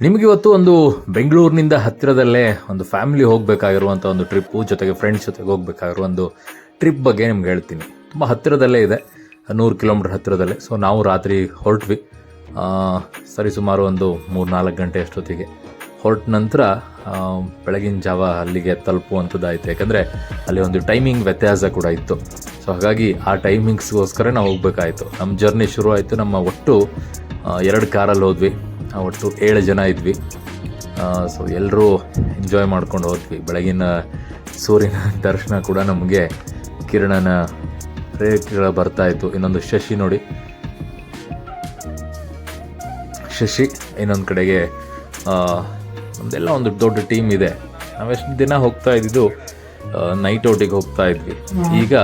ನಿಮಗಿವತ್ತು ಒಂದು ಬೆಂಗಳೂರಿನಿಂದ ಹತ್ತಿರದಲ್ಲೇ ಒಂದು ಫ್ಯಾಮಿಲಿ ಹೋಗಬೇಕಾಗಿರುವಂಥ ಒಂದು ಟ್ರಿಪ್ಪು, ಜೊತೆಗೆ ಫ್ರೆಂಡ್ಸ್ ಜೊತೆಗೆ ಹೋಗಬೇಕಾಗಿರೋ ಒಂದು ಟ್ರಿಪ್ ಬಗ್ಗೆ ನಿಮ್ಗೆ ಹೇಳ್ತೀನಿ. ತುಂಬ ಹತ್ತಿರದಲ್ಲೇ ಇದೆ. ನೂರು ಕಿಲೋಮೀಟ್ರ್ ಹತ್ತಿರದಲ್ಲೇ. ಸೊ ನಾವು ರಾತ್ರಿ ಹೊರಟ್ವಿ. ಸರಿ ಸುಮಾರು ಒಂದು ಮೂರು ನಾಲ್ಕು ಗಂಟೆ ಅಷ್ಟೊತ್ತಿಗೆ. ಹೊರಟ ನಂತರ ಬೆಳಗಿನ ಜಾವ ಅಲ್ಲಿಗೆ ತಲುಪುವಂಥದ್ದಾಯಿತು. ಯಾಕಂದರೆ ಅಲ್ಲಿ ಒಂದು ಟೈಮಿಂಗ್ ವ್ಯತ್ಯಾಸ ಕೂಡ ಇತ್ತು. ಸೊ ಹಾಗಾಗಿ ಆ ಟೈಮಿಂಗ್ಸ್ಗೋಸ್ಕರ ನಾವು ಹೋಗಬೇಕಾಯಿತು. ನಮ್ಮ ಜರ್ನಿ ಶುರು ಆಯಿತು ನಮ್ಮ ಒಟ್ಟು ಎರಡು ಕಾರಲ್ಲಿ ಹೋದ್ವಿ. ಒಟ್ಟು ಏಳು ಜನ ಇದ್ವಿ. ಸೊ ಎಲ್ಲರೂ ಎಂಜಾಯ್ ಮಾಡ್ಕೊಂಡು ಹೋದ್ವಿ. ಬೆಳಗಿನ ಸೂರ್ಯನ ದರ್ಶನ ಕೂಡ ನಮಗೆ ಕಿರಣನ ರೇಟ್ಗಳ ಬರ್ತಾ ಇತ್ತು. ಇನ್ನೊಂದು ಶಶಿ ನೋಡಿ. ಶಶಿ ಇನ್ನೊಂದು ಕಡೆಗೆ ನಮ್ದೆಲ್ಲ ಒಂದು ದೊಡ್ಡ ಟೀಮ್ ಇದೆ. ನಾವೆಷ್ಟು ದಿನ ಹೋಗ್ತಾ ಇದ್ದಿದ್ದು ನೈಟ್ ಔಟಿಗೆ ಹೋಗ್ತಾ ಇದ್ವಿ. ಈಗ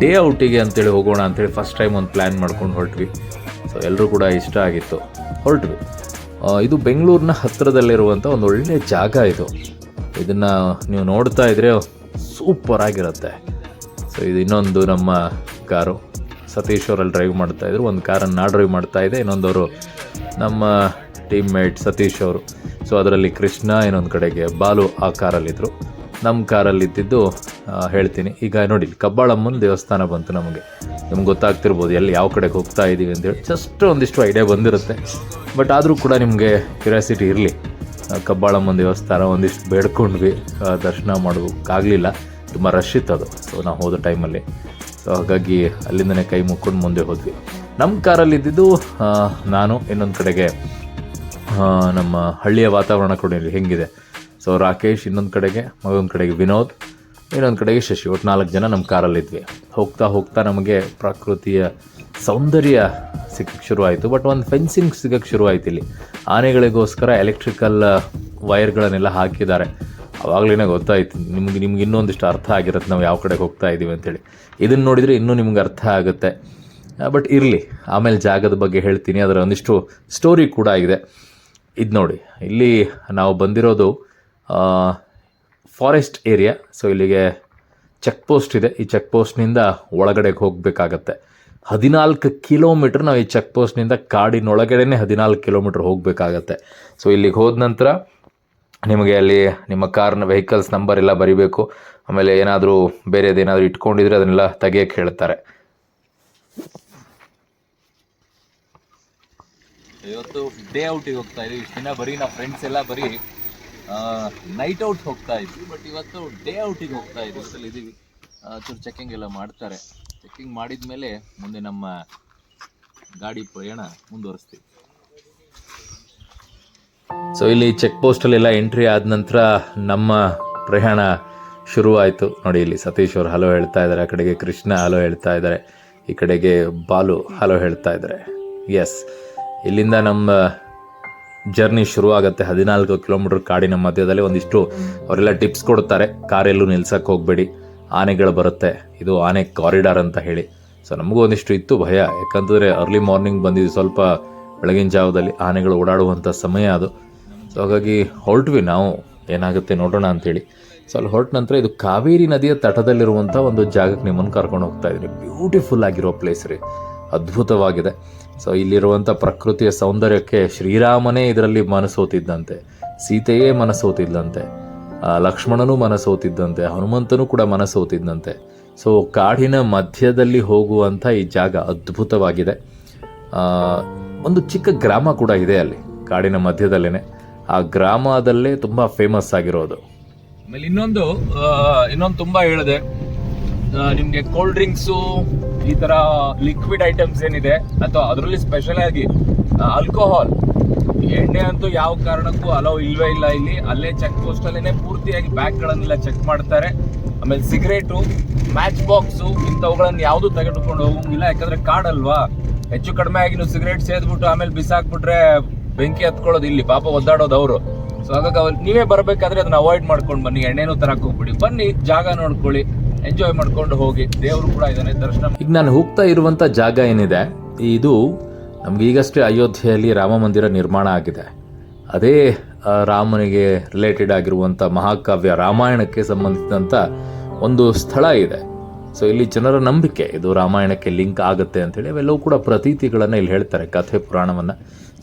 ಡೇ ಔಟಿಗೆ ಅಂತೇಳಿ ಹೋಗೋಣ ಅಂತೇಳಿ ಫಸ್ಟ್ ಟೈಮ್ ಒಂದು ಪ್ಲ್ಯಾನ್ ಮಾಡ್ಕೊಂಡು ಹೊರಟ್ವಿ. ಸೊ ಎಲ್ಲರೂ ಕೂಡ ಇಷ್ಟ ಆಗಿತ್ತು. ಹೊರಟ್ವಿ ಇದು ಬೆಂಗಳೂರಿನ ಹತ್ತಿರದಲ್ಲಿರುವಂಥ ಒಂದು ಒಳ್ಳೆಯ ಜಾಗ ಇದು. ಇದನ್ನು ನೀವು ನೋಡ್ತಾ ಇದ್ರೆ ಸೂಪರ್ ಆಗಿರುತ್ತೆ. ಸೊ ಇದು ಇನ್ನೊಂದು ನಮ್ಮ ಕಾರು. ಸತೀಶ್ ಅವರಲ್ಲಿ ಡ್ರೈವ್ ಮಾಡ್ತಾ ಇದ್ರು, ಒಂದು ಕಾರನ್ನು ನಾ ಡ್ರೈವ್ ಮಾಡ್ತಾ ಇದೆ ಇನ್ನೊಂದವರು ನಮ್ಮ ಟೀಮ್ ಮೇಟ್ ಸತೀಶ್ ಅವರು. ಸೊ ಅದರಲ್ಲಿ ಕೃಷ್ಣ, ಇನ್ನೊಂದು ಕಡೆಗೆ ಬಾಲು ಆ ಕಾರಲ್ಲಿದ್ದರು ನಮ್ಮ ಕಾರಲ್ಲಿದ್ದಿದ್ದು ಹೇಳ್ತೀನಿ. ಈಗ ನೋಡಿ ಕಬ್ಬಾಳಮ್ಮನ ದೇವಸ್ಥಾನ ಬಂತು ನಮಗೆ. ನಿಮ್ಗೆ ಗೊತ್ತಾಗ್ತಿರ್ಬೋದು ಎಲ್ಲಿ ಯಾವ ಕಡೆಗೆ ಹೋಗ್ತಾ ಇದ್ದೀವಿ ಅಂತೇಳಿ ಜಸ್ಟ್ ಒಂದಿಷ್ಟು ಐಡಿಯಾ ಬಂದಿರುತ್ತೆ. ಬಟ್ ಆದರೂ ಕೂಡ ನಿಮಗೆ ಕ್ಯೂರಿಯಾಸಿಟಿ ಇರಲಿ. ಕಬ್ಬಾಳಮ್ಮನ ದೇವಸ್ಥಾನ ಒಂದಿಷ್ಟು ಬೇಡ್ಕೊಂಡ್ವಿ. ದರ್ಶನ ಮಾಡೋಕ್ಕಾಗಲಿಲ್ಲ. ತುಂಬ ರಶ್ ಇತ್ತು ಅದು. ಸೊ ನಾವು ಹೋದ ಟೈಮಲ್ಲಿ ಸೊ ಹಾಗಾಗಿ ಅಲ್ಲಿಂದನೇ ಕೈ ಮುಕ್ಕೊಂಡು ಮುಂದೆ ಹೋದ್ವಿ. ನಮ್ಮ ಕಾರಲ್ಲಿ ಇದ್ದಿದ್ದು ನಾನು. ಇನ್ನೊಂದು ಕಡೆಗೆ ನಮ್ಮ ಹಳ್ಳಿಯ ವಾತಾವರಣ ಕೂಡ ಹೆಂಗಿದೆ. ಸೊ ರಾಕೇಶ್ ಇನ್ನೊಂದು ಕಡೆಗೆ ಮಗೊಂದು ಕಡೆಗೆ ವಿನೋದ್, ಇನ್ನೊಂದು ಕಡೆಗೆ ಶಶಿ. ಒಟ್ಟು ನಾಲ್ಕು ಜನ ನಮ್ಮ ಕಾರಲ್ಲಿದ್ವಿ ಹೋಗ್ತಾ ಹೋಗ್ತಾ ನಮಗೆ ಪ್ರಕೃತಿಯ ಸೌಂದರ್ಯ ಸಿಕ್ಕಕ್ಕೆ ಶುರುವಾಯಿತು. ಬಟ್ ಒಂದು ಫೆನ್ಸಿಂಗ್ ಸಿಗಕ್ಕೆ ಶುರುವಾಯಿತು ಇಲ್ಲಿ. ಆನೆಗಳಿಗೋಸ್ಕರ ಎಲೆಕ್ಟ್ರಿಕಲ್ ವೈರ್ಗಳನ್ನೆಲ್ಲ ಹಾಕಿದ್ದಾರೆ. ಅವಾಗಲೇ ಗೊತ್ತಾಯ್ತು. ನಿಮ್ಗೆ ನಿಮ್ಗೆ ಇನ್ನೊಂದಿಷ್ಟು ಅರ್ಥ ಆಗಿರುತ್ತೆ ನಾವು ಯಾವ ಕಡೆಗೆ ಹೋಗ್ತಾ ಇದ್ದೀವಿ ಅಂತೇಳಿ. ಇದನ್ನು ನೋಡಿದರೆ ಇನ್ನೂ ನಿಮ್ಗೆ ಅರ್ಥ ಆಗುತ್ತೆ. ಬಟ್ ಇರಲಿ. ಆಮೇಲೆ ಜಾಗದ ಬಗ್ಗೆ ಹೇಳ್ತೀನಿ. ಅದರ ಒಂದಿಷ್ಟು ಸ್ಟೋರಿ ಕೂಡ ಇದೆ. ಇದು ನೋಡಿ. ಇಲ್ಲಿ ನಾವು ಬಂದಿರೋದು ಫಾರೆಸ್ಟ್ ಏರಿಯಾ ಸೊ ಇಲ್ಲಿಗೆ ಚೆಕ್ ಪೋಸ್ಟ್ ಇದೆ. ಈ ಚೆಕ್ ಪೋಸ್ಟ್ನಿಂದ ಒಳಗಡೆಗೆ ಹೋಗಬೇಕಾಗತ್ತೆ. ಹದಿನಾಲ್ಕು ಕಿಲೋಮೀಟ್ರ್ ನಾವು ಈ ಚೆಕ್ ಪೋಸ್ಟ್ನಿಂದ ಕಾಡಿನೊಳಗಡೆನೇ ಹದಿನಾಲ್ಕು ಕಿಲೋಮೀಟ್ರ್ ಹೋಗಬೇಕಾಗತ್ತೆ. ಸೊ ಇಲ್ಲಿಗೆ ಹೋದ ನಂತರ ನಿಮಗೆ ಅಲ್ಲಿ ನಿಮ್ಮ ಕಾರ್ನ ವೆಹಿಕಲ್ಸ್ ನಂಬರ್ ಎಲ್ಲ ಬರಿಬೇಕು. ಆಮೇಲೆ ಏನಾದರೂ ಬೇರೆದೇನಾದರೂ ಇಟ್ಕೊಂಡಿದ್ರೆ ಅದನ್ನೆಲ್ಲ ತೆಗೆಯಕ್ಕೆ ಹೇಳ್ತಾರೆ. ಇವತ್ತು ಡೇ ಔಟಿಗೆ ಹೋಗ್ತಾ ಇದೀವಿ ಇಷ್ಟು ದಿನ ಬರೀ ನಾವು ಫ್ರೆಂಡ್ಸ್ ಎಲ್ಲ ಬರೀ ನೈಟ್ ಔಟ್ ಹೋಗ್ತಾ ಇದ್ವಿ ಬಟ್ ಇವತ್ತು ಡೇ ಔಟಿಗೆ ಹೋಗ್ತಾ ಇದ್ವಿ. ಅಷ್ಟಲ್ಲಿ ಇದೀವಿ ಚೂರು ಚೆಕಿಂಗ್ ಎಲ್ಲ ಮಾಡ್ತಾರೆ. ಚೆಕಿಂಗ್ ಮಾಡಿದ್ಮೇಲೆ ಮುಂದೆ ನಮ್ಮ ಗಾಡಿ ಪ್ರಯಾಣ ಮುಂದುವರಿಸ್ತೀವಿ. ಸೊ ಇಲ್ಲಿ ಚೆಕ್ ಪೋಸ್ಟಲ್ಲೆಲ್ಲ ಎಂಟ್ರಿ ಆದ ನಂತರ ನಮ್ಮ ಪ್ರಯಾಣ ಶುರುವಾಯಿತು. ನೋಡಿ ಇಲ್ಲಿ ಸತೀಶ್ ಅವರು ಹಲೋ ಹೇಳ್ತಾ ಇದ್ದಾರೆ. ಆ ಕಡೆಗೆ ಕೃಷ್ಣ ಹಲೋ ಹೇಳ್ತಾ ಇದ್ದಾರೆ. ಈ ಕಡೆಗೆ ಬಾಲು ಹಲೋ ಹೇಳ್ತಾ ಇದ್ದಾರೆ. ಎಸ್ ಇಲ್ಲಿಂದ ನಮ್ಮ ಜರ್ನಿ ಶುರು ಆಗುತ್ತೆ. ಹದಿನಾಲ್ಕು ಕಿಲೋಮೀಟರ್ ಕಾಡಿನ ಮಧ್ಯದಲ್ಲಿ ಒಂದಿಷ್ಟು ಅವರೆಲ್ಲ ಟಿಪ್ಸ್ ಕೊಡ್ತಾರೆ. ಕಾರೆಲ್ಲೂ ನಿಲ್ಸಕ್ಕೆ ಹೋಗಬೇಡಿ. ಆನೆಗಳು ಬರುತ್ತೆ. ಇದು ಆನೆ ಕಾರಿಡಾರ್ ಅಂತ ಹೇಳಿ. ಸೊ ನಮಗೂ ಒಂದಿಷ್ಟು ಇತ್ತು ಭಯ. ಯಾಕಂತಂದರೆ ಅರ್ಲಿ ಮಾರ್ನಿಂಗ್ ಬಂದಿದ್ದು ಸ್ವಲ್ಪ ಬೆಳಗಿನ ಜಾವದಲ್ಲಿ ಆನೆಗಳು ಓಡಾಡುವಂಥ ಸಮಯ ಅದು. ಸೊ ಹಾಗಾಗಿ ಹೊರಟ್ವಿ ನಾವು. ಏನಾಗುತ್ತೆ ನೋಡೋಣ ಅಂತೇಳಿ. ಸೊ ಅಲ್ಲಿ ಹೊರಟ ನಂತರ ಇದು ಕಾವೇರಿ ನದಿಯ ತಟದಲ್ಲಿರುವಂಥ ಒಂದು ಜಾಗಕ್ಕೆ ನಿಮ್ಮನ್ನು ಕರ್ಕೊಂಡು ಹೋಗ್ತಾ ಇದ್ರಿ ಬ್ಯೂಟಿಫುಲ್ ಆಗಿರೋ ಪ್ಲೇಸ್ ರೀ. ಅದ್ಭುತವಾಗಿದೆ. ಸೊ ಇಲ್ಲಿರುವಂಥ ಪ್ರಕೃತಿಯ ಸೌಂದರ್ಯಕ್ಕೆ ಶ್ರೀರಾಮನೇ ಇದರಲ್ಲಿ ಮನಸೋತಿದ್ದಂತೆ, ಸೀತೆಯೇ ಮನಸೋತಿದ್ದಂತೆ ಲಕ್ಷ್ಮಣನೂ ಮನಸೋತಿದ್ದಂತೆ, ಹನುಮಂತನೂ ಕೂಡ ಮನಸೋತಿದ್ದಂತೆ. ಸೊ ಕಾಡಿನ ಮಧ್ಯದಲ್ಲಿ ಹೋಗುವಂಥ ಈ ಜಾಗ ಅದ್ಭುತವಾಗಿದೆ. ಒಂದು ಚಿಕ್ಕ ಗ್ರಾಮ ಕೂಡ ಇದೆ ಅಲ್ಲಿ, ಕಾಡಿನ ಮಧ್ಯದಲ್ಲೇ ಆ ಗ್ರಾಮದಲ್ಲೇ ತುಂಬ ಫೇಮಸ್ ಆಗಿರೋದು. ಆಮೇಲೆ ಇನ್ನೊಂದು ಇನ್ನೊಂದು ತುಂಬಾ ಹೇಳಿದೆ. ನಿಮ್ಗೆ ಕೋಲ್ಡ್ ಡ್ರಿಂಕ್ಸು ಈ ತರ ಲಿಕ್ವಿಡ್ ಐಟಮ್ಸ್ ಏನಿದೆ, ಅಥವಾ ಅದರಲ್ಲಿ ಸ್ಪೆಷಲ್ ಆಗಿ ಆಲ್ಕೋಹಾಲ್ ಎಣ್ಣೆ ಅಂತೂ ಯಾವ ಕಾರಣಕ್ಕೂ ಅಲೋ ಇಲ್ವೇ ಇಲ್ಲ ಇಲ್ಲಿ. ಅಲ್ಲೇ ಚೆಕ್ ಪೋಸ್ಟ್ ಅಲ್ಲೇನೆ ಪೂರ್ತಿಯಾಗಿ ಬ್ಯಾಗ್ ಗಳನ್ನೆಲ್ಲ ಚೆಕ್ ಮಾಡ್ತಾರೆ. ಆಮೇಲೆ ಸಿಗರೇಟು ಮ್ಯಾಚ್ ಬಾಕ್ಸು ಇಂಥವುಗಳನ್ನ ಯಾವುದು ತೆಗೆದುಕೊಂಡು ಹೋಗಂಗಿಲ್ಲ. ಯಾಕಂದ್ರೆ ಕಾಡಲ್ವಾ ಹೆಚ್ಚು ಕಡಿಮೆ ಆಗಿ ನೀವು ಸಿಗರೇಟ್ ಸೇದ್ಬಿಟ್ಟು ಆಮೇಲೆ ಬಿಸಾಕ್ಬಿಟ್ರೆ ಬೆಂಕಿ ಹತ್ಕೊಳ್ಳೋದು ಇಲ್ಲಿ. ಪಾಪ ಒದ್ದಾಡೋದು ಅವರು. ಸೊ ಹಾಗಾಗಿ ಅವ್ರು ನೀವೇ ಬರಬೇಕಾದ್ರೆ ಅದನ್ನ ಅವಾಯ್ಡ್ ಮಾಡ್ಕೊಂಡು ಬನ್ನಿ. ಎಣ್ಣೆನೂ ತರಕ್ ಹೋಗ್ಬಿಡಿ. ಬನ್ನಿ, ಜಾಗ ನೋಡ್ಕೊಳ್ಳಿ. ಎಂಜಾಯ್ ಮಾಡ್ಕೊಂಡು ಹೋಗಿ ದೇವರು ಕೂಡ ಇದ್ದಾನೆ, ದರ್ಶನ ಈಗ ನಾನು ಹೋಗ್ತಾ ಇರುವಂತ ಜಾಗ ಏನಿದೆ, ಇದು ನಮ್ಗೆ ಈಗಷ್ಟೇ ಅಯೋಧ್ಯೆಯಲ್ಲಿ ರಾಮ ಮಂದಿರ ನಿರ್ಮಾಣ ಆಗಿದೆ. ಅದೇ ರಾಮನಿಗೆ ರಿಲೇಟೆಡ್ ಆಗಿರುವಂಥ ಮಹಾಕಾವ್ಯ ರಾಮಾಯಣಕ್ಕೆ ಸಂಬಂಧಿಸಿದಂಥ ಒಂದು ಸ್ಥಳ ಇದೆ. ಸೊ ಇಲ್ಲಿ ಜನರ ನಂಬಿಕೆ, ಇದು ರಾಮಾಯಣಕ್ಕೆ ಲಿಂಕ್ ಆಗುತ್ತೆ ಅಂತೇಳಿ ಅವೆಲ್ಲವೂ ಕೂಡ ಪ್ರತೀತಿಗಳನ್ನು ಇಲ್ಲಿ ಹೇಳ್ತಾರೆ, ಕಥೆ ಪುರಾಣವನ್ನು.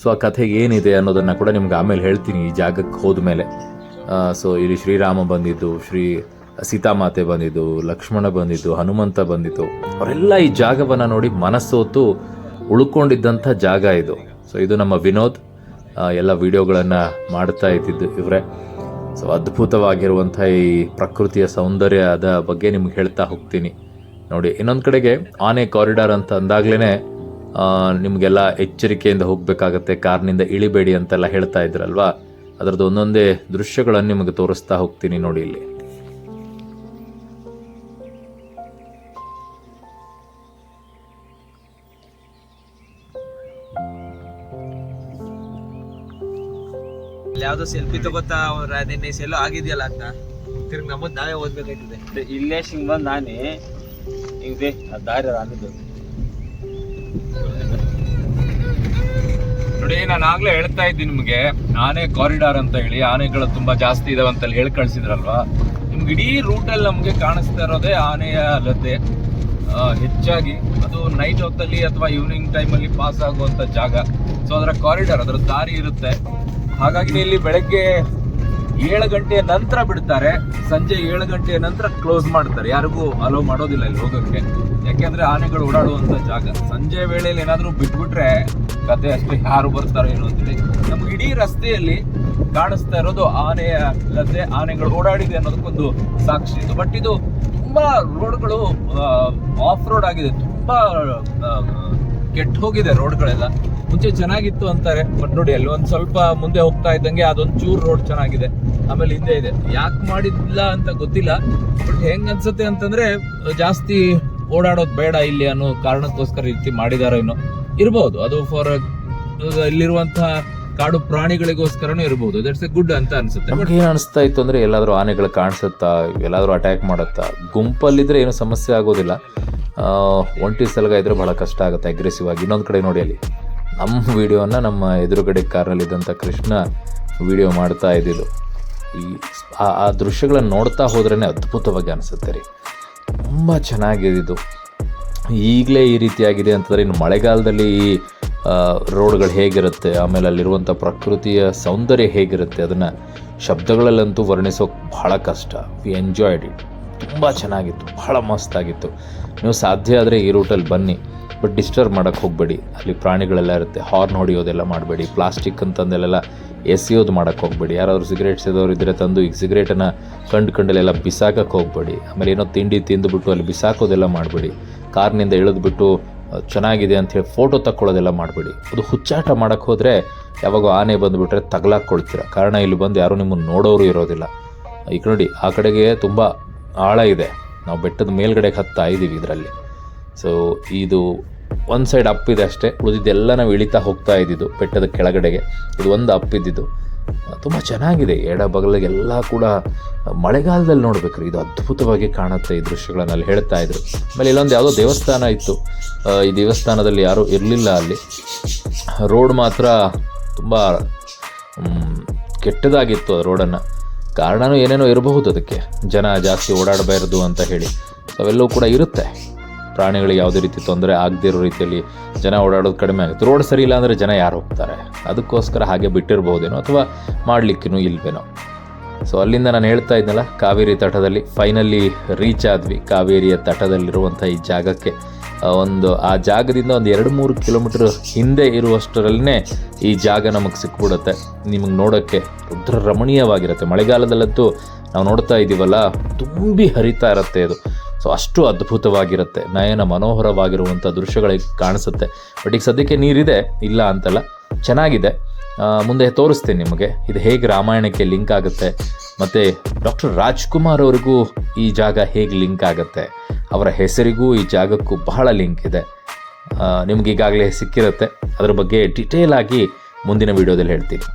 ಸೊ ಆ ಕಥೆಗೆ ಏನಿದೆ ಅನ್ನೋದನ್ನು ಕೂಡ ನಿಮ್ಗೆ ಆಮೇಲೆ ಹೇಳ್ತೀನಿ ಈ ಜಾಗಕ್ಕೆ ಹೋದ್ಮೇಲೆ. ಸೊ ಇಲ್ಲಿ ಶ್ರೀರಾಮ ಬಂದಿದ್ದು, ಶ್ರೀ ಸೀತಾಮಾತೆ ಬಂದಿದ್ದು, ಲಕ್ಷ್ಮಣ ಬಂದಿದ್ದು, ಹನುಮಂತ ಬಂದಿತ್ತು ಅವರೆಲ್ಲ ಈ ಜಾಗವನ್ನು ನೋಡಿ ಮನಸ್ಸೋತು ಉಳ್ಕೊಂಡಿದ್ದಂಥ ಜಾಗ ಇದು. ಸೊ ಇದು ನಮ್ಮ ವಿನೋದ್ ಎಲ್ಲ ವಿಡಿಯೋಗಳನ್ನು ಮಾಡ್ತಾ ಇದ್ದಿದ್ದು ಇವರೇ. ಸೊ ಅದ್ಭುತವಾಗಿರುವಂಥ ಈ ಪ್ರಕೃತಿಯ ಸೌಂದರ್ಯದ ಬಗ್ಗೆ ನಿಮ್ಗೆ ಹೇಳ್ತಾ ಹೋಗ್ತೀನಿ. ನೋಡಿ, ಇನ್ನೊಂದು ಕಡೆಗೆ ಆನೆ ಕಾರಿಡಾರ್ ಅಂತ ಅಂದಾಗ್ಲೇ ನಿಮಗೆಲ್ಲ ಎಚ್ಚರಿಕೆಯಿಂದ ಹೋಗಬೇಕಾಗತ್ತೆ, ಕಾರ್ನಿಂದ ಇಳಿಬೇಡಿ ಅಂತೆಲ್ಲ ಹೇಳ್ತಾ ಇದ್ರಲ್ವಾ? ಅದರದ್ದು ಒಂದೊಂದೇ ದೃಶ್ಯಗಳನ್ನು ನಿಮಗೆ ತೋರಿಸ್ತಾ ಹೋಗ್ತೀನಿ ನೋಡಿ ಇಲ್ಲಿ. ಇಲ್ಲಿ ಯಾವ್ದೋ ಸೆಲ್ಫಿ ತಗೋತಾ ಅವ್ರ ನಿನ್ನೆ ಸೆಲ್ಲೋ ಆಗಿದೆಯಲ್ಲ ಅಂತ ತಿರ್ಗಿ ನಮ್ಮದ್ ನಾವೇ ಓದ್ಬೇಕಾಯ್ತದೆ. ಇಲ್ಲೇ ಹಿಂಗ್ ಬಂದ್ ನಾನೇ ಹಿಂಗೆ ಆ ದಾರಿ ಅನ್ನೋದು ನೋಡಿ ನಾನು ಆಗ್ಲೇ ಹೇಳ್ತಾ ಇದ್ದೀನಿ ನಿಮಗೆ. ಆನೆ ಕಾರಿಡಾರ್ ಅಂತ ಹೇಳಿ ಆನೆಗಳು ತುಂಬಾ ಜಾಸ್ತಿ ಇದಾವೆ ಅಂತ ಹೇಳಿ ಕಳಿಸಿದ್ರಲ್ವಾ ನಿಮ್ಗೆ ಇಡೀ ರೂಟಲ್ಲಿ ನಮಗೆ ಕಾಣಿಸ್ತಾ ಇರೋದೇ ಆನೆಯ ಅಲ್ಲದೆ ಹೆಚ್ಚಾಗಿ. ಅದು ನೈಟ್ ಹೊತ್ತಲ್ಲಿ ಅಥವಾ ಈವ್ನಿಂಗ್ ಟೈಮಲ್ಲಿ ಪಾಸ್ ಆಗುವಂಥ ಜಾಗ. ಸೊ ಅದರ ಕಾರಿಡಾರ್ ಅದರ ದಾರಿ ಇರುತ್ತೆ. ಹಾಗಾಗಿ ಇಲ್ಲಿ ಬೆಳಗ್ಗೆ ಏಳು ಗಂಟೆಯ ನಂತರ ಬಿಡ್ತಾರೆ, ಸಂಜೆ ಏಳು ಗಂಟೆಯ ನಂತರ ಕ್ಲೋಸ್ ಮಾಡ್ತಾರೆ. ಯಾರಿಗೂ ಅಲೋ ಮಾಡೋದಿಲ್ಲ ಇಲ್ಲಿ ಹೋಗೋಕ್ಕೆ. ಯಾಕೆಂದ್ರೆ ಆನೆಗಳು ಓಡಾಡುವಂಥ ಜಾಗ. ಸಂಜೆ ವೇಳೆಯಲ್ಲಿ ಏನಾದರೂ ಬಿಟ್ಬಿಟ್ರೆ ಕತೆ ಅಷ್ಟೇ, ಯಾರು ಬರ್ತಾರೋ ಏನು ಅಂತೇಳಿ ನಮ್ಗೆ ಇಡೀ ರಸ್ತೆಯಲ್ಲಿ ಕಾಣಿಸ್ತಾ ಇರೋದು ಆನೆಯ ಲತೆ ಆನೆಗಳು ಓಡಾಡಿದೆ ಅನ್ನೋದಕ್ಕೊಂದು ಸಾಕ್ಷಿ ಇದು. ಬಟ್ ಇದು ತುಂಬಾ ರೋಡ್ಗಳು ಆಫ್ ರೋಡ್ ಆಗಿದೆ. ತುಂಬಾ ಕೆಟ್ಟ ಹೋಗಿದೆ ರೋಡ್ಗಳೆಲ್ಲ. ಮುಂಚೆ ಚೆನ್ನಾಗಿತ್ತು ಅಂತಾರೆ ಬಟ್ ನೋಡಿ ಅಲ್ಲಿ ಒಂದು ಸ್ವಲ್ಪ ಮುಂದೆ ಹೋಗ್ತಾ ಇದ್ದಂಗೆ ಅದೊಂದು ಚೂರು ರೋಡ್ ಚೆನ್ನಾಗಿದೆ. ಆಮೇಲೆ ಹಿಂದೆ ಇದೆ. ಯಾಕೆ ಮಾಡಿಲ್ಲ ಅಂತ ಗೊತ್ತಿಲ್ಲ ಬಟ್ ಹೆಂಗ್ ಅನ್ಸುತ್ತೆ ಅಂತಂದ್ರೆ, ಜಾಸ್ತಿ ಓಡಾಡೋದು ಬೇಡ ಇಲ್ಲಿ ಅನ್ನೋ ಕಾರಣಕ್ಕೋಸ್ಕರ ರೀತಿ ಮಾಡಿದಾರೋ ಏನೋ. ಇರ್ಬೋದು. ಅದು ಫಾರ್ ಇಲ್ಲಿರುವಂತಹ ಕಾಡು ಪ್ರಾಣಿಗಳಿಗೋಸ್ಕರನೂ ಇರಬಹುದು ದಟ್ಸ್ ಎ ಗುಡ್ ಅಂತ ಅನ್ಸುತ್ತೆ. ಬಟ್ ಏನು ಅನಿಸ್ತಾ ಇತ್ತು ಅಂದ್ರೆ ಎಲ್ಲಾದ್ರೂ ಆನೆಗಳು ಕಾಣಿಸುತ್ತಾ, ಎಲ್ಲಾದ್ರೂ ಅಟ್ಯಾಕ್ ಮಾಡುತ್ತಾ? ಗುಂಪಲ್ಲಿದ್ರೆ ಏನು ಸಮಸ್ಯೆ ಆಗೋದಿಲ್ಲ. ಒಂಟಿ ಸಲಗ ಇದ್ರೆ ಬಹಳ ಕಷ್ಟ ಆಗುತ್ತೆ ಅಗ್ರೆಸಿವ್ ಆಗಿ. ಇನ್ನೊಂದು ಕಡೆ ನೋಡಿ ಅಲ್ಲಿ. ನಮ್ಮ ವಿಡಿಯೋನ ನಮ್ಮ ಎದುರುಗಡೆ ಕಾರಲ್ಲಿದ್ದಂಥ ಕೃಷ್ಣ ವಿಡಿಯೋ ಮಾಡ್ತಾ ಇದ್ದಿದ್ದು. ಈ ಆ ದೃಶ್ಯಗಳನ್ನು ನೋಡ್ತಾ ಹೋದ್ರೇ ಅದ್ಭುತವಾಗಿ ಅನಿಸುತ್ತೆ ರೀ. ತುಂಬ ಚೆನ್ನಾಗಿದ್ದು ಈಗಲೇ ಈ ರೀತಿಯಾಗಿದೆ ಅಂತಂದರೆ ಇನ್ನು ಮಳೆಗಾಲದಲ್ಲಿ ಈ ರೋಡ್ಗಳು ಹೇಗಿರುತ್ತೆ, ಆಮೇಲೆ ಅಲ್ಲಿರುವಂಥ ಪ್ರಕೃತಿಯ ಸೌಂದರ್ಯ ಹೇಗಿರುತ್ತೆ, ಅದನ್ನು ಶಬ್ದಗಳಲ್ಲಂತೂ ವರ್ಣಿಸೋಕೆ ಬಹಳ ಕಷ್ಟ. ವಿ ಎಂಜಾಯ್ಡ್ ಇಟ್ ತುಂಬ ಚೆನ್ನಾಗಿತ್ತು, ಬಹಳ ಮಸ್ತಾಗಿತ್ತು. ನೀವು ಸಾಧ್ಯ ಆದರೆ ಈ ರೂಟಲ್ಲಿ ಬನ್ನಿ. ಬಟ್ ಡಿಸ್ಟರ್ಬ್ ಮಾಡೋಕ್ಕೆ ಹೋಗಬೇಡಿ. ಅಲ್ಲಿ ಪ್ರಾಣಿಗಳೆಲ್ಲ ಇರುತ್ತೆ. ಹಾರ್ನ್ ಹೊಡೆಯೋದೆಲ್ಲ ಮಾಡಬೇಡಿ. ಪ್ಲಾಸ್ಟಿಕ್ ಅಂತಂದೆಲ್ಲ ಎಸೆಯೋದು ಮಾಡೋಕ್ಕೆ ಹೋಗಬೇಡಿ. ಯಾರಾದರೂ ಸಿಗರೇಟ್ ಸೇದೋರು ಇದ್ದರೆ ತಂದು ಈಗ ಸಿಗರೇಟನ್ನು ಕಂಡು ಕಂಡಲ್ಲೆಲ್ಲ ಬಿಸಾಕಕ್ಕೆ ಹೋಗಬೇಡಿ. ಆಮೇಲೆ ಏನೋ ತಿಂಡಿ ತಿಂದುಬಿಟ್ಟು ಅಲ್ಲಿ ಬಿಸಾಕೋದೆಲ್ಲ ಮಾಡಬೇಡಿ. ಕಾರ್ನಿಂದ ಇಳಿದ್ಬಿಟ್ಟು ಚೆನ್ನಾಗಿದೆ ಅಂತ ಹೇಳಿ ಫೋಟೋ ತಕ್ಕೊಳ್ಳೋದೆಲ್ಲ ಮಾಡಬೇಡಿ. ಅದು ಹುಚ್ಚಾಟ ಮಾಡೋಕ್ಕೆ ಹೋದರೆ ಯಾವಾಗ ಆನೆ ಬಂದುಬಿಟ್ರೆ ತಗಲಾಕ್ಕೊಳ್ತೀರ. ಕಾರಣ ಇಲ್ಲಿ ಬಂದು ಯಾರೂ ನಿಮ್ಮನ್ನು ನೋಡೋರು ಇರೋದಿಲ್ಲ. ಈಗ ನೋಡಿ, ಆ ಕಡೆಗೆ ತುಂಬ ಆಳ ಇದೆ. ನಾವು ಬೆಟ್ಟದ ಮೇಲ್ಗಡೆಗೆ ಹತ್ತಾ ಇದ್ದೀವಿ ಇದರಲ್ಲಿ. ಸೊ ಇದು ಒಂದು ಸೈಡ್ ಅಪ್ ಇದೆ ಅಷ್ಟೇ. ಉಳಿದಿದ್ದೆಲ್ಲ ನಾವು ಇಳಿತಾ ಹೋಗ್ತಾ ಇದ್ದಿದ್ದು ಬೆಟ್ಟದ ಕೆಳಗಡೆಗೆ. ಇದು ಒಂದು ಅಪ್ ಇದ್ದಿದ್ದು. ತುಂಬ ಚೆನ್ನಾಗಿದೆ. ಎಡ ಬಗಲಿಗೆಲ್ಲ ಕೂಡ ಮಳೆಗಾಲದಲ್ಲಿ ನೋಡ್ಬೇಕ್ರಿ. ಇದು ಅದ್ಭುತವಾಗಿ ಕಾಣುತ್ತೆ ಈ ದೃಶ್ಯಗಳನ್ನು ಅಲ್ಲಿ ಹೇಳ್ತಾ ಇದ್ರು. ಆಮೇಲೆ ಇಲ್ಲೊಂದು ಯಾವುದೋ ದೇವಸ್ಥಾನ ಇತ್ತು. ಈ ದೇವಸ್ಥಾನದಲ್ಲಿ ಯಾರೂ ಇರಲಿಲ್ಲ ಅಲ್ಲಿ. ರೋಡ್ ಮಾತ್ರ ತುಂಬ ಕೆಟ್ಟದಾಗಿತ್ತು ಆ ರೋಡನ್ನು ಕಾರಣನೂ ಏನೇನೋ ಇರಬಹುದು ಅದಕ್ಕೆ. ಜನ ಜಾಸ್ತಿ ಓಡಾಡಬಾರ್ದು ಅಂತ ಹೇಳಿ. ಅವೆಲ್ಲವೂ ಕೂಡ ಇರುತ್ತೆ. ಪ್ರಾಣಿಗಳಿಗೆ ಯಾವುದೇ ರೀತಿ ತೊಂದರೆ ಆಗದೇ ರೀತಿಯಲ್ಲಿ ಜನ ಓಡಾಡೋದು ಕಡಿಮೆ ಆಗುತ್ತೆ. ರೋಡ್ ಸರಿ ಇಲ್ಲ ಅಂದರೆ ಜನ ಯಾರು ಹೋಗ್ತಾರೆ? ಅದಕ್ಕೋಸ್ಕರ ಹಾಗೆ ಬಿಟ್ಟಿರ್ಬೋದೇನೋ ಅಥವಾ ಮಾಡಲಿಕ್ಕೂ ಇಲ್ವೇನೋ? ಸೊ ಅಲ್ಲಿಂದ ನಾನು ಹೇಳ್ತಾ ಇದ್ನಲ್ಲ, ಕಾವೇರಿ ತಟದಲ್ಲಿ ಫೈನಲಿ ರೀಚ್ ಆದ್ವಿ. ಕಾವೇರಿಯ ತಟದಲ್ಲಿರುವಂಥ ಈ ಜಾಗಕ್ಕೆ. ಒಂದು, ಆ ಜಾಗದಿಂದ ಒಂದು ಎರಡು ಮೂರು ಕಿಲೋಮೀಟರ್ ಹಿಂದೆ ಇರುವಷ್ಟರಲ್ಲೇ ಈ ಜಾಗ ನಮಗೆ ಸಿಕ್ಬಿಡುತ್ತೆ. ನಿಮಗೆ ನೋಡೋಕ್ಕೆ ರುದ್ರ ರಮಣೀಯವಾಗಿರುತ್ತೆ ಮಳೆಗಾಲದಲ್ಲಂತೂ ನಾವು ನೋಡ್ತಾ ಇದ್ದೀವಲ್ಲ ತುಂಬಿ ಹರಿತಾ ಇರುತ್ತೆ ಅದು. ಸೊ ಅಷ್ಟು ಅದ್ಭುತವಾಗಿರುತ್ತೆ. ನಯನ ಮನೋಹರವಾಗಿರುವಂಥ ದೃಶ್ಯಗಳಿಗೆ ಕಾಣಿಸುತ್ತೆ. ಬಟ್ ಈಗ ಸದ್ಯಕ್ಕೆ ನೀರಿದೆ, ಇಲ್ಲ ಅಂತಲ್ಲ. ಚೆನ್ನಾಗಿದೆ. ಮುಂದೆ ತೋರಿಸ್ತೀನಿ ನಿಮಗೆ. ಇದು ಹೇಗೆ ರಾಮಾಯಣಕ್ಕೆ ಲಿಂಕ್ ಆಗುತ್ತೆ. ಮತ್ತು ಡಾಕ್ಟರ್ ರಾಜ್ಕುಮಾರ್ ಅವರಿಗೂ ಈ ಜಾಗ ಹೇಗೆ ಲಿಂಕ್ ಆಗುತ್ತೆ. ಅವರ ಹೆಸರಿಗೂ ಈ ಜಾಗಕ್ಕೂ ಬಹಳ ಲಿಂಕ್ ಇದೆ. ನಿಮಗೀಗಾಗಲೇ ಸಿಕ್ಕಿರುತ್ತೆ. ಅದರ ಬಗ್ಗೆ ಡಿಟೇಲ್ ಆಗಿ ಮುಂದಿನ ವಿಡಿಯೋದಲ್ಲಿ ಹೇಳ್ತೀನಿ.